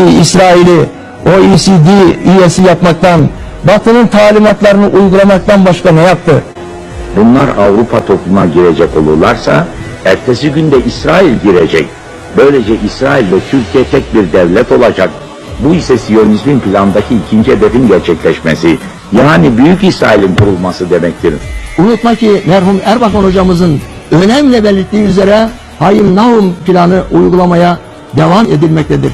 ki İsrail'i OECD üyesi yapmaktan, Batı'nın talimatlarını uygulamaktan başka ne yaptı? Bunlar Avrupa topluma girecek olurlarsa ertesi günde İsrail girecek. Böylece İsrail ve Türkiye tek bir devlet olacak. Bu ise Siyonizmin plandaki ikinci hedefin gerçekleşmesi. Yani Büyük İsrail'in kurulması demektir. Unutma ki merhum Erbakan hocamızın önemli belirttiği üzere Hayim Nahum planı uygulamaya devam edilmektedir.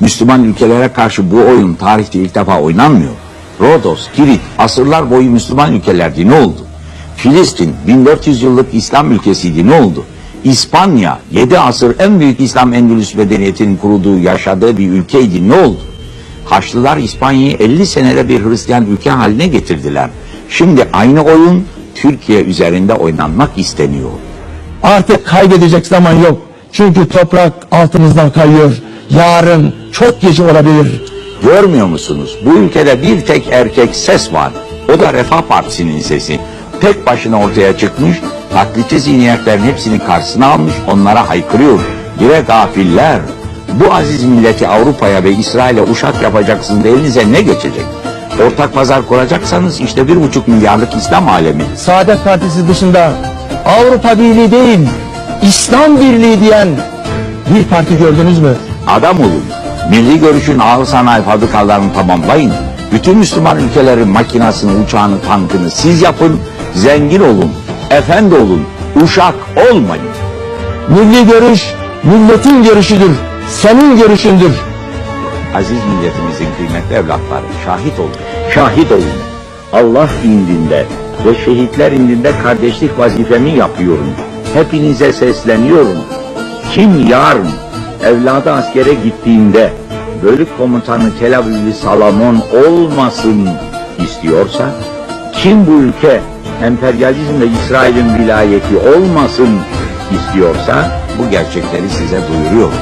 Müslüman ülkelere karşı bu oyun tarihte ilk defa oynanmıyor. Rodos, Girit asırlar boyu Müslüman ülkelerdi ne oldu? Filistin 1400 yıllık İslam ülkesiydi ne oldu? İspanya 7 asır en büyük İslam Endülüs medeniyetinin kurulduğu yaşadığı bir ülkeydi ne oldu? Haçlılar İspanya'yı 50 senede bir Hristiyan ülke haline getirdiler. Şimdi aynı oyun Türkiye üzerinde oynanmak isteniyor. Artık kaybedecek zaman yok. Çünkü toprak altımızdan kayıyor. Yarın çok geç olabilir. Görmüyor musunuz? Bu ülkede bir tek erkek ses var. O da Refah Partisi'nin sesi. Tek başına ortaya çıkmış, taklitçi zihniyetlerin hepsini karşısına almış, onlara haykırıyor. Bire gafiller. Bu aziz milleti Avrupa'ya ve İsrail'e uşak yapacaksınız elinize ne geçecek? Ortak pazar kuracaksanız işte bir buçuk milyarlık İslam alemi. Saadet Partisi dışında Avrupa Birliği değil, İslam Birliği diyen bir parti gördünüz mü? Adam olun. Milli görüşün ağır sanayi fabrikalarını tamamlayın. Bütün Müslüman ülkelerin makinasını, uçağını, tankını siz yapın. Zengin olun. Efendi olun. Uşak olmayın. Milli görüş, milletin görüşüdür. Senin görüşündür. Aziz milletimizin kıymetli evlatları şahit olun. Şahit olun. Allah indinde ve şehitler indinde kardeşlik vazifemi yapıyorum. Hepinize sesleniyorum. Kim yarın evladı askere gittiğinde bölük komutanı Tel Avivli Salamon olmasın istiyorsa, kim bu ülke emperyalizm ve İsrail'in vilayeti olmasın istiyorsa bu gerçekleri size duyuruyorum.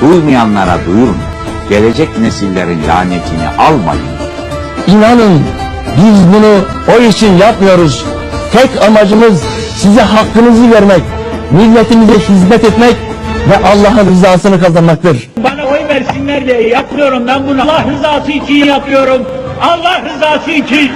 Duymayanlara duyurun. Gelecek nesillerin lanetini almayın. İnanın biz bunu o için yapmıyoruz. Tek amacımız size hakkınızı vermek, milletimize hizmet etmek ve Allah'ın rızasını kazanmaktır. Bana oy versinler diye yapmıyorum ben bunu. Allah rızası için yapıyorum. Allah rızası için.